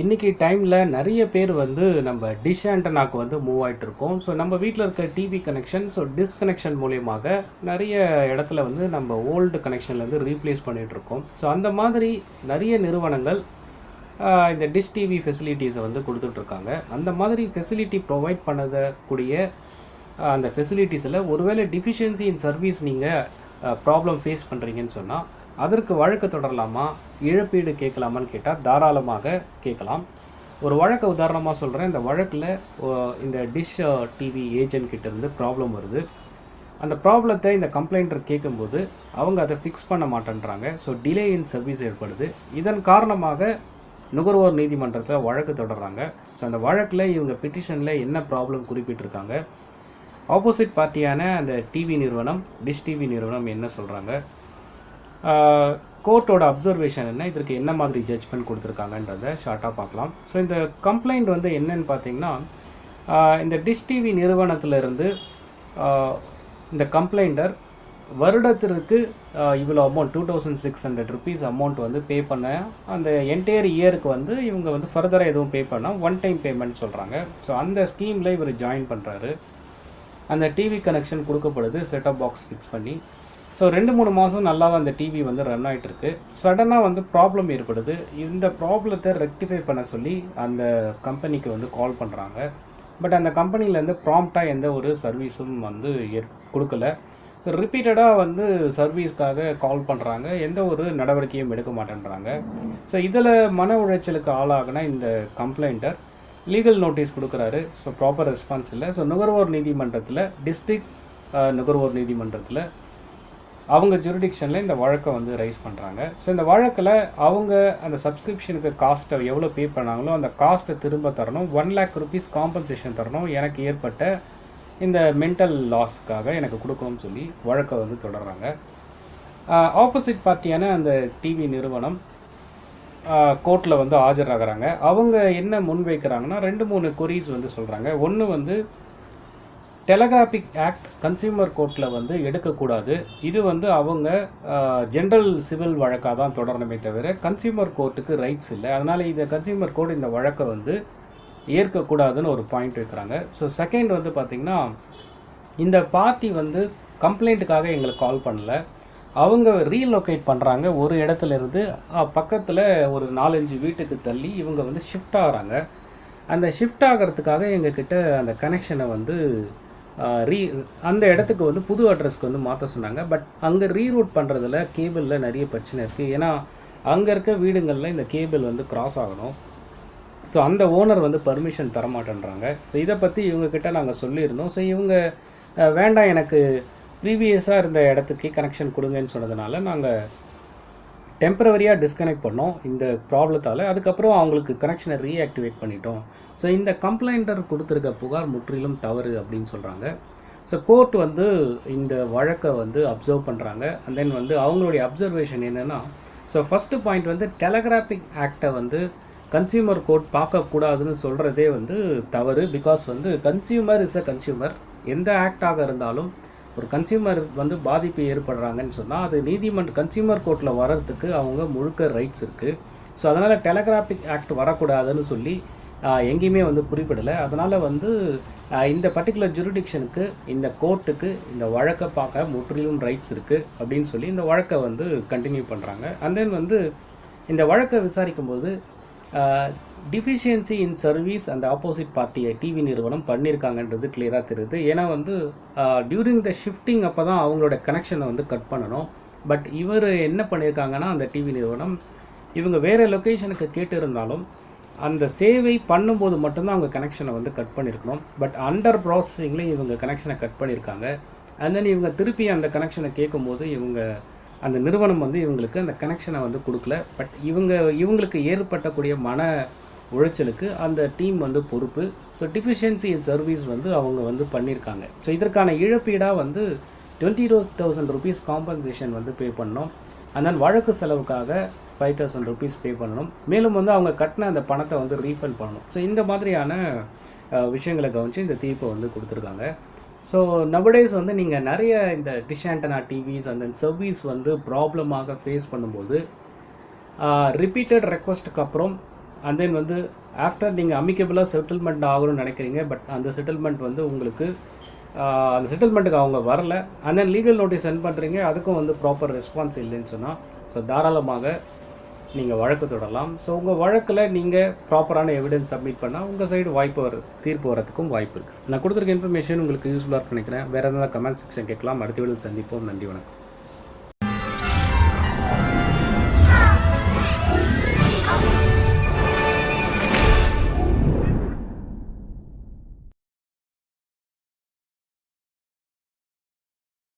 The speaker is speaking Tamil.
இன்றைக்கி டைமில் நிறைய பேர் வந்து நம்ம டிஷ் ஆண்டனாக்கு வந்து மூவ் ஆகிட்டு இருக்கோம். ஸோ நம்ம வீட்டில் இருக்க டிவி கனெக்ஷன் ஸோ டிஸ்கனெக்ஷன் மூலியமாக நிறைய இடத்துல வந்து நம்ம ஓல்டு கனெக்ஷன்லேருந்து ரீப்ளேஸ் பண்ணிகிட்டு இருக்கோம். ஸோ அந்த மாதிரி நிறைய நிறுவனங்கள் இந்த டிஷ் டிவி ஃபெசிலிட்டிஸை வந்து கொடுத்துட்ருக்காங்க அந்த மாதிரி ஃபெசிலிட்டி ப்ரொவைட் பண்ணக்கூடிய அந்த ஃபெசிலிட்டிஸில் ஒருவேளை டிஃபிஷியன்சி இன் சர்வீஸ் நீங்கள் ப்ராப்ளம் ஃபேஸ் பண்ணுறீங்கன்னு சொன்னால் அதற்கு வழக்கு தொடரலாமா? இழப்பீடு கேட்கலாமான்னு கேட்டால் தாராளமாக கேட்கலாம். ஒரு வழக்கை உதாரணமாக சொல்கிறேன் இந்த வழக்கில் இந்த டிஷ் டிவி ஏஜென்ட் கிட்ட இருந்து ப்ராப்ளம் வருது. அந்த ப்ராப்ளத்தை இந்த கம்ப்ளைண்டர் கேட்கும்போது அவங்க அதை ஃபிக்ஸ் பண்ண மாட்டேன்றாங்க. ஸோ டிலே இன் சர்வீஸ் ஏற்படுது. இதன் காரணமாக நுகர்வோர் நீதிமன்றத்தில் வழக்கு தொடர்றாங்க. ஸோ அந்த வழக்கில் இவங்க பிட்டிஷனில் என்ன ப்ராப்ளம் குறிப்பிட்டிருக்காங்க? ஆப்போசிட் பார்ட்டியான அந்த டிவி நிறுவனம் டிஷ் டிவி நிறுவனம் என்ன சொல்கிறாங்க கோர்ட்டோட அப்சர்வேஷன் என்ன? இதற்கு என்ன மாதிரி ஜட்ஜ்மெண்ட் கொடுத்துருக்காங்கன்றத ஷார்ட்டாக பார்க்கலாம். ஸோ இந்த கம்ப்ளைண்ட் வந்து என்னன்னு பார்த்தீங்கன்னா இந்த டிஷ் டிவி நிறுவனத்திலிருந்து இந்த கம்ப்ளைண்டர் வருடத்திற்கு இவ்வளோ amount two thousand six hundred rupees amount வந்து பே பண்ண அந்த என்டையர் இயருக்கு வந்து இவங்க வந்து ஃபர்தராக எதுவும் பே பண்ணால் ஒன் டைம் பேமெண்ட் சொல்கிறாங்க ஸோ அந்த ஸ்கீமில் இவர் ஜாயின் பண்ணுறாரு அந்த டிவி கனெக்ஷன் கொடுக்கப்படுது செட்டப் பாக்ஸ் ஃபிக்ஸ் பண்ணி. ஸோ ரெண்டு மூணு மாதம் நல்லா அந்த டிவி வந்து ரன் ஆகிட்டுருக்கு சடனாக வந்து ப்ராப்ளம் ஏற்படுது. இந்த ப்ராப்ளத்தை ரெக்டிஃபை பண்ண சொல்லி அந்த கம்பெனிக்கு வந்து கால் பண்ணுறாங்க பட் அந்த கம்பெனிலேருந்து ப்ராம்ப்டாக எந்த ஒரு சர்வீஸும் வந்து ஏற் கொடுக்கல. ஸோ ரிப்பீட்டடாக வந்து சர்வீஸ்க்காக கால் பண்ணுறாங்க எந்த ஒரு நடவடிக்கையும் எடுக்க மாட்டேன்றாங்க. ஸோ இதில் மன உளைச்சலுக்கு ஆளாகின இந்த கம்ப்ளைண்டர் லீகல் நோட்டீஸ் கொடுக்குறாரு. ஸோ ப்ராப்பர் ரெஸ்பான்ஸ் இல்லை. ஸோ நுகர்வோர் நீதிமன்றத்தில் டிஸ்ட்ரிக்ட் நுகர்வோர் நீதிமன்றத்தில் அவங்க ஜூரிடிக்ஷனில் இந்த வழக்கை வந்து ரைஸ் பண்ணுறாங்க ஸோ இந்த வழக்கில் அவங்க அந்த சப்ஸ்கிரிப்ஷனுக்கு காஸ்ட்டை எவ்வளோ பே பண்ணாங்களோ அந்த காஸ்ட்டை திரும்ப தரணும். ஒன் லேக் ருபீஸ் காம்பன்சேஷன் தரணும். எனக்கு ஏற்பட்ட இந்த மென்டல் லாஸ்க்காக எனக்கு கொடுக்கணும்னு சொல்லி வழக்கை வந்து தொடர்றாங்க. ஆப்போசிட் பார்ட்டியான அந்த டிவி நிறுவனம் கோர்ட்டில் வந்து ஆஜராகிறாங்க. அவங்க என்ன முன்வைக்கிறாங்கன்னா ரெண்டு மூணு கொரிஸ் வந்து சொல்கிறாங்க ஒன்று வந்து டெலகிராபிக் ஆக்ட் கன்சியூமர் கோர்ட்டில் வந்து எடுக்கக்கூடாது. இது வந்து அவங்க ஜென்ரல் சிவில் வழக்காக தான் தொடரணுமே தவிர கன்சியூமர் கோர்ட்டுக்கு ரைட்ஸ் இல்லை. அதனால் இந்த கன்சியூமர் கோர்ட் இந்த வழக்கை வந்து ஏற்கக்கூடாதுன்னு ஒரு பாயிண்ட் வைக்கிறாங்க. ஸோ செகண்ட் வந்து பார்த்திங்கன்னா இந்த பார்ட்டி வந்து கம்ப்ளைண்ட்டுக்காக எங்களுக்கு கால் பண்ணல. அவங்க ரீலொகேட் பண்ணுறாங்க ஒரு இடத்துல இருந்து பக்கத்தில் ஒரு நாலஞ்சு வீட்டுக்கு தள்ளி இவங்க வந்து ஷிஃப்ட் ஆகிறாங்க. அந்த ஷிஃப்ட் ஆகிறதுக்காக எங்ககிட்ட அந்த கனெக்ஷனை வந்து ரீ அந்த இடத்துக்கு வந்து புது அட்ரஸ்க்கு வந்து மாற்ற சொன்னாங்க. பட் அங்கே ரீரூட் பண்ணுறதுல கேபிளில் நிறைய பிரச்சனை இருக்குது ஏன்னா அங்கே இருக்க வீடுங்களில் இந்த கேபிள் வந்து கிராஸ் ஆகணும். ஸோ அந்த ஓனர் வந்து பர்மிஷன் தரமாட்டேன்றாங்க. ஸோ இதை பற்றி இவங்கக்கிட்ட நாங்கள் சொல்லியிருந்தோம். ஸோ இவங்க வேண்டாம் எனக்கு ப்ரீவியஸாக இருந்த இடத்துக்கே கனெக்ஷன் கொடுங்கன்னு சொன்னதுனால நாங்கள் டெம்பரவரியாக டிஸ்கனெக்ட் பண்ணோம் இந்த ப்ராப்ளத்தால் அதுக்கப்புறம் அவங்களுக்கு கனெக்ஷனை ரீஆக்டிவேட் பண்ணிட்டோம். ஸோ இந்த கம்ப்ளைண்டர் கொடுத்துருக்க புகார் முற்றிலும் தவறு அப்படின்னு சொல்கிறாங்க ஸோ கோர்ட் வந்து இந்த வழக்கை வந்து அப்சர்வ் பண்ணுறாங்க அண்ட் தென் வந்து அவங்களுடைய அப்சர்வேஷன் என்னென்னா ஸோ ஃபஸ்ட்டு பாயிண்ட் வந்து டெலகிராஃபிக் ஆக்டை வந்து கன்சியூமர் கோர்ட் பார்க்கக்கூடாதுன்னு சொல்கிறதே வந்து தவறு. பிகாஸ் வந்து கன்சியூமர் இஸ் அ கன்சியூமர் எந்த ஆக்டாக இருந்தாலும் ஒரு கன்சியூமர் வந்து பாதிப்பு ஏற்படுறாங்கன்னு சொன்னால் அது நீதிமன்ற கன்சியூமர் கோர்ட்டில் வர்றதுக்கு அவங்க முழுக்க ரைட்ஸ் இருக்குது ஸோ அதனால் டெலகிராஃபிக் ஆக்ட் வரக்கூடாதுன்னு சொல்லி எங்கேயுமே வந்து குறிப்பிடலை. அதனால் வந்து இந்த பர்டிகுலர் ஜுரிடிக்ஷனுக்கு இந்த கோர்ட்டுக்கு இந்த வழக்கை பார்க்க முற்றிலும் ரைட்ஸ் இருக்குது அப்படின்னு சொல்லி இந்த வழக்கை வந்து கண்டினியூ பண்ணுறாங்க அண்ட் தென் வந்து இந்த வழக்கை விசாரிக்கும் போது டிஃபிஷியன்சி இன் சர்வீஸ் அந்த ஆப்போசிட் பார்ட்டியை டிவி நிறுவனம் பண்ணியிருக்காங்கன்றது கிளியராக தெரியுது. ஏன்னா வந்து டியூரிங் த ஷிஃப்டிங் அப்போ தான் அவங்களோட கனெக்ஷனை வந்து கட் பண்ணணும். பட் இவர் என்ன பண்ணியிருக்காங்கன்னா அந்த டிவி நிறுவனம் இவங்க வேறு லொக்கேஷனுக்கு கேட்டு இருந்தாலும் அந்த சேவை பண்ணும்போது மட்டும்தான் அவங்க கனெக்ஷனை வந்து கட் பண்ணியிருக்கணும் பட் அண்டர் ப்ராசஸிங்லேயும் இவங்க கனெக்ஷனை கட் பண்ணியிருக்காங்க அண்ட் தென் இவங்க திருப்பி அந்த கனெக்ஷனை கேட்கும்போது இவங்க அந்த நிறுவனம் வந்து இவங்களுக்கு அந்த கனெக்ஷனை வந்து கொடுக்கல. பட் இவங்க இவங்களுக்கு ஏற்பட்டக்கூடிய மன உளைச்சலுக்கு அந்த டீம் வந்து பொறுப்பு. ஸோ டிஃபிஷியன்சி சர்வீஸ் வந்து அவங்க வந்து பண்ணியிருக்காங்க ஸோ இதற்கான இழப்பீடாக வந்து twenty two thousand rupees compensation வந்து பே பண்ணோம் அண்ட் தென் வழக்கு செலவுக்காக ஃபைவ் தௌசண்ட் ருபீஸ் பே பண்ணணும். மேலும் வந்து அவங்க கட்டின அந்த பணத்தை வந்து ரீஃபண்ட் பண்ணணும். ஸோ இந்த மாதிரியான விஷயங்களை கவனித்து இந்த தீர்ப்பை வந்து கொடுத்துருக்காங்க. ஸோ நபடேஸ் வந்து நீங்கள் நிறைய இந்த டிஷ் ஆண்டனா டிவிஸ் அந்த சர்வீஸ் வந்து ப்ராப்ளமாக ஃபேஸ் பண்ணும்போது ரிப்பீட்டட் ரெக்வஸ்ட்டுக்கு அப்புறம் அண்ட் தென் வந்து ஆஃப்டர் நீங்கள் அமிக்கபிளாக செட்டில்மெண்ட் ஆகணும்னு நினைக்கிறீங்க பட் அந்த செட்டில்மெண்ட் வந்து உங்களுக்கு அந்த செட்டில்மெண்ட்டுக்கு அவங்க வரல. And then legal notice send பண்ணுறீங்க அதுக்கும் வந்து ப்ராப்பர் ரெஸ்பான்ஸ் இல்லைன்னு சொன்னால் ஸோ தாராளமாக நீங்கள் வழக்கு தொடரலாம். ஸோ உங்கள் வழக்கில் நீங்கள் ப்ராப்பரான எவிடன்ஸ் சப்மிட் பண்ணால் உங்கள் சைடு வாய்ப்பு வர தீர்ப்பு வரதுக்கும் வாய்ப்பு இருக்குது நான் கொடுத்துருக்க இன்ஃபர்மேஷன் உங்களுக்கு யூஸ்ஃபுல்லாக நினைக்கிறேன். வேறு எதாவது கமெண்ட் செக்ஷன் கேட்கலாம். அடுத்த வீடியோ சந்திப்போம். நன்றி வணக்கம்.